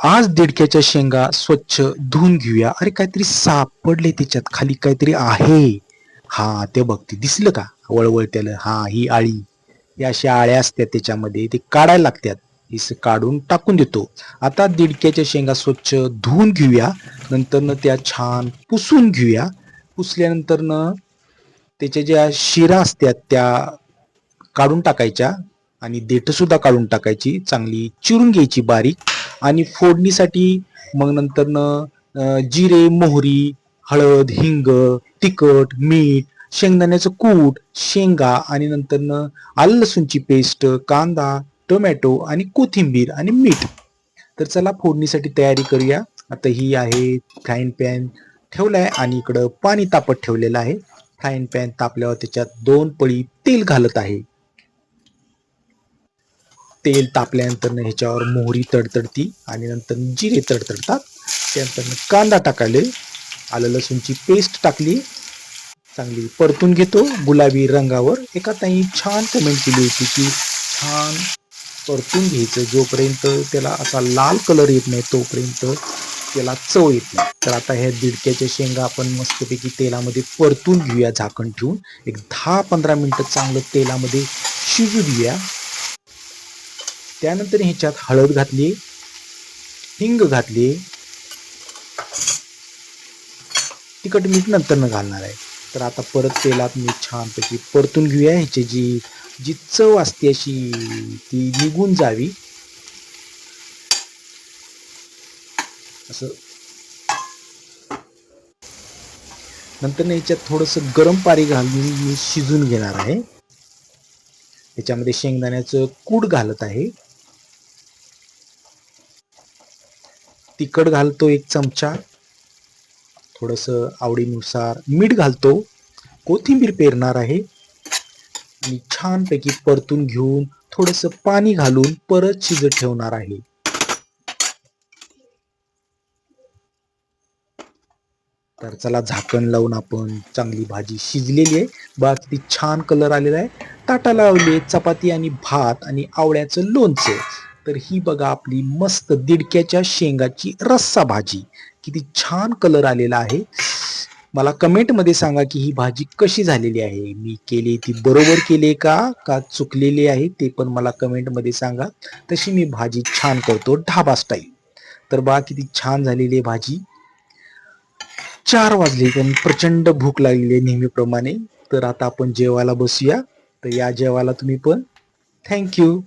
आज दिडक्याच्या शेंगा स्वच्छ धुवून घेऊया. अरे काहीतरी सापडले त्याच्यात. खाली काहीतरी आहे. हा ते बघते दिसलं का? वळवळ त्याला. हा ही आळी. या अशा आळ्या असतात त्याच्यामध्ये. ते काढायला लागतात हिस काढून टाकून देतो. आता दिडक्याच्या शेंगा स्वच्छ धुवून घेऊया. नंतर त्या छान पुसून घेऊया. पुसल्यानंतर त्याच्या ज्या शिरा असतात त्या काढून टाकायच्या. आणि देठ सुद्धा काढून टाकायची. चांगली चिरून घ्यायची बारीक. आणि फोडणीसाठी मग नंतर जिरे मोहरी हळद हिंग तिखट मीठ शेंगदाण्याचं कूट शेंगा आणि नंतर आल लसूणची पेस्ट कांदा टोमॅटो आणि कोथिंबीर आणि मीठ. तर चला फोडणीसाठी तयारी करूया. आता ही आहे फ्राईंग पॅन ठेवलाय आणि इकडं पाणी तापत ठेवलेलं आहे. फ्राईंग पॅन तापल्यावर त्याच्यात दोन पळी तेल घालत आहे. तेल तापल्यानंतर ह्याच्यावर मोहरी तडतडती आणि नंतर जिरे तडतडतात. त्यानंतर कांदा टाकायले. आलं लसूणची पेस्ट टाकली. चांगली परतून घेतो गुलाबी रंगावर. एका ताई छान कमेंट केली होती की छान परतून घ्यायचं जोपर्यंत त्याला असा लाल कलर येत नाही तोपर्यंत त्याला चव येत नाही. तर आता ह्या दिडक्याच्या शेंगा आपण मस्तपैकी तेलामध्ये परतून घेऊया झाकण ठेवून. एक दहा पंधरा मिनटं चांगलं तेलामध्ये शिजू देऊया. त्यानंतर ह्याच्यात हळद घातली हिंग घातली. तिखट मीठ नंतर न घालणार आहे. तर आता परत तेलात मी छानपैकी परतून घेऊया. ह्याची जी जी चव असते अशी ती निघून जावी. असं. नंतर ह्याच्यात थोडंसं गरम पाणी घालून मी शिजून घेणार आहे. त्याच्यामध्ये शेंगदाण्याचं कूड घालत आहे. तिखट घालतो एक चमचा थोडस आवडीनुसार मीठ घालतो कोथिंबीर पेरणार आहे. आणि छानपैकी परतून घेऊन थोडस पाणी घालून परत शिजत ठेवणार आहे. तर चला झाकण लावून आपण चांगली भाजी शिजलेली आहे. बा किती छान कलर आलेला आहे. ताटा लावले चपाती आणि भात आणि आवळ्याचं लोणचं. तर ही बघा आपली मस्त दिडक्याच्या शेंगाची रस्सा भाजी. किती छान कलर आलेला आहे. मला कमेंटमध्ये सांगा की ही भाजी कशी झालेली आहे? मी केली ती बरोबर केली का? का चुकलेली आहे? ते पण मला कमेंटमध्ये सांगा. तशी मी भाजी छान करतो ढाबा स्टाईल तर बा किती छान झालेली आहे भाजी. चार वाजले पण प्रचंड भूक लागलेली आहे नेहमीप्रमाणे. तर आता आपण जेवायला बसूया. तर या जेवायला तुम्ही पण. थँक्यू